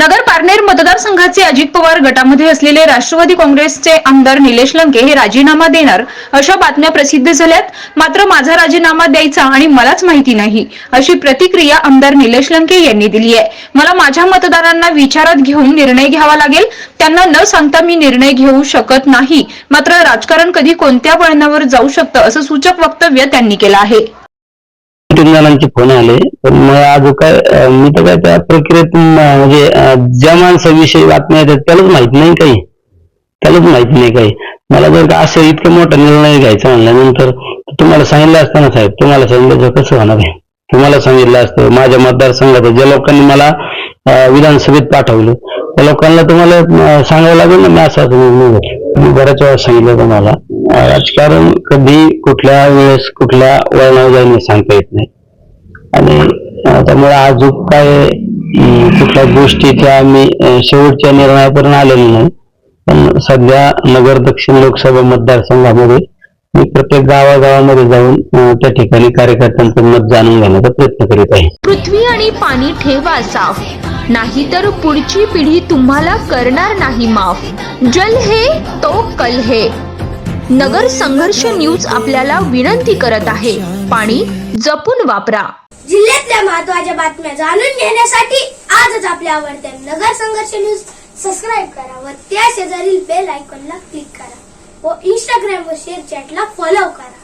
नगर पारनेर मतदारसंघाचे अजित पवार गटामध्ये असलेले राष्ट्रवादी काँग्रेसचे आमदार निलेश लंके हे राजीनामा देणार अशा बातम्या प्रसिद्ध झाल्यात. मात्र माझा राजीनामा द्यायचा आणि मलाच माहिती नाही अशी प्रतिक्रिया आमदार निलेश लंके यांनी दिली आहे. मला माझ्या मतदारांना विचारात घेऊन निर्णय घ्यावा लागेल. त्यांना न सांगता मी निर्णय घेऊ शकत नाही. मात्र राजकारण कधी कोणत्या वळणावर जाऊ शकतं असं सूचक वक्तव्य त्यांनी केलं आहे. तीन जणांचे फोन आले. पण मग आज काय मी तर काय त्या प्रक्रियेत म्हणजे ज्या माणसाविषयी बातम्या येतात त्यालाच माहीत नाही काही. त्यालाच माहीत नाही काही. मला जर का असं इतकं मोठा निर्णय घ्यायचा म्हणल्यानंतर तुम्हाला सांगितलं असतं ना साहेब तुम्हाला सांगितलं तर कसं होणार आहे? तुम्हाला सांगितलं असतं माझ्या मतदारसंघात ज्या लोकांनी मला विधानसभेत पाठवलं त्या लोकांना तुम्हाला सांगावं लागेल ना मी असं असं निर्णय घेतला बऱ्याच वेळा सांगितलं तुम्हाला राजकारण कधी कुठल्या वेळेस कुठल्या वळणावर जाईल सांगता येत नाही. आणि त्यामुळे अजून काय कुठल्या गोष्टीच्या आम्ही शेवटच्या निर्णयापर्यंत आलेलो नाही. पण सध्या नगर दक्षिण लोकसभा मतदारसंघामध्ये मी प्रत्येक गावागावामध्ये जाऊन त्या ठिकाणी कार्यकर्त्यांचं मत जाणून घेण्याचा प्रयत्न करीत आहे. पृथ्वी आणि पाणी ठेवा साफ. नाहीतर पुढची पिढी तुम्हाला करणार नाही माफ. जल हे तो कल हे. नगर संघर्ष न्यूज आपल्याला विनंती करत आहे. पाणी जपून वापरा. जिल्ह्यातल्या महत्त्वाच्या बातम्या जाणून घेण्यासाठी आजच आपल्या आवडत्या नगर संघर्ष न्यूज सबस्क्राईब करा व त्या शेजारील बेल आयकॉनला क्लिक करा. व इंस्टाग्राम व शेअर चॅटला फॉलो करा.